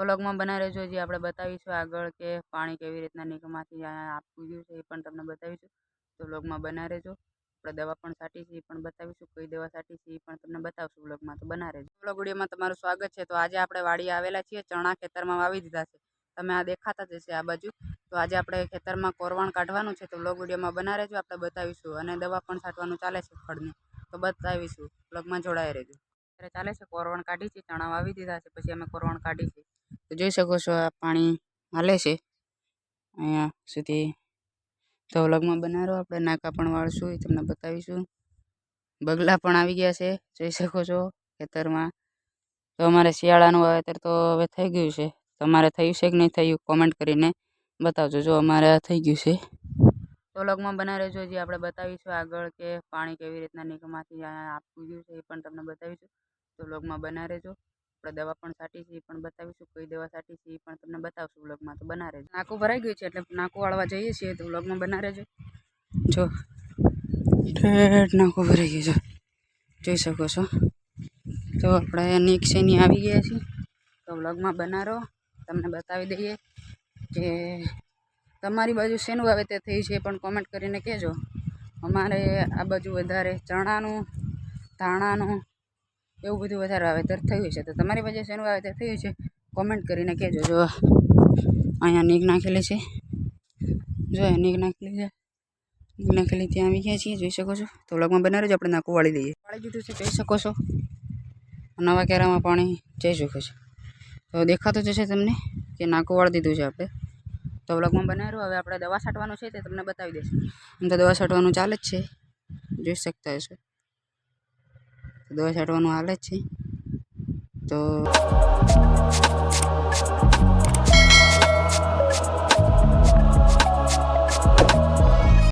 વ્લોગમાં બનાવી રહેજો જે આપણે બતાવીશું આગળ કે પાણી કેવી રીતના અહીંયા આપવું ગયું છે, એ પણ તમને બતાવીશું. તો વ્લોગમાં બનાવી રહેજો આપણે દવા પણ સાટી છે, એ પણ બતાવીશું. કઈ દવા સાટી છે, એ પણ તમને બતાવશું વ્લોગમાં તો બના રહેજો વ્લોગ તમારું સ્વાગત છે. તો આજે આપણે વાડીએ આવેલા છીએ, ચણા ખેતરમાં વાવી દીધા છે. તમે આ દેખાતા જ હશે આ બાજુ. તો આજે આપણે ખેતરમાં કોરવાણ કાઢવાનું છે, તો વ્લોગ વિડીયોમાં બના રહેજો આપણે બતાવીશું. અને દવા પણ છાંટવાનું ચાલે છે ફળની તો બતાવીશું. વ્લોગમાં જોડાઈ રહેજો. અત્યારે ચાલે છે, કોરવણ કાઢી છે, ચણા વાવી દીધા છે, પછી અમે કોરવણ કાઢી છે. તો જોઈ શકો છો આ પાણી હાલે છે. અહીંયા સુધી તો વ્લોગમાં બનાવો આપણે નાકા પણ વાળશું, એ તમને બતાવીશું. બગલા પણ આવી ગયા છે, જોઈ શકો છો ખેતરમાં. તો અમારે શિયાળાનું વાવેતર તો હવે થઈ ગયું છે. તમારે થયું છે કે નહીં થયું કોમેન્ટ કરીને બતાવજો, જો અમારે થઈ ગયું છે. તો વ્લોગમાં બનાવી રહેજો જે આપણે બતાવીશું આગળ કે પાણી કેવી રીતના નિગમમાંથી આપવું ગયું છે એ પણ તમને બતાવીશું. તો વ્લોગમાં બનાવી રહેજો આપણે દવા પણ છાંટી છે, એ પણ બતાવીશું, કઈ દવા છાંટી છે પણ તમને બતાવશું વ્લોગમાં. તો બના રહેજો નાકું ભરાઈ ગયું છે, એટલે નાકું વાળવા જઈએ છીએ, તો વ્લોગમાં બના રહેજો જો. ઠેઠ નાકું ભરાઈ ગયું છે. જોઈ શકો છો. તો આપણે નીક શેની આવી ગયા છીએ. તો વ્લોગમાં બનારો. તમને બતાવી દઈએ કે તમારી બાજુ શેનું વાવેતર થયું છે, એ પણ કોમેન્ટ કરીને કહેજો. અમારે આ બાજુ વધારે ચણાનું, ધાણાનું એવું બધું વધારે વાવેતર થયું છે. તો તમારી પાસે શેનું વાવેતર થયું છે? કોમેન્ટ કરીને કહેજો. જો અહીંયા નીક નાખેલી છે. જો નીક નાખેલી છે. નીક નાખેલી ત્યાં આવી ગયા છીએ. જોઈ શકો છો? તો વ્લોગમાં બનાવે જ આપણે નાખું વાળી દઈએ. વાળી દીધું છે. જોઈ શકો છો? નવા કેરામાં પાણી જઈ ચૂક્યું છે. તો દેખાતું જશે તમને કે નાકું વાળી દીધું છે આપણે. તો વ્લોગમાં બનાવ્યું. હવે આપણે દવા છાંટવાનું છે તે તમને બતાવી દઈશું. એમ તો દવા છાંટવાનું ચાલે જ છે. જોઈ શકતા હશો. દવા છાંટવાનું હાલે છે. તો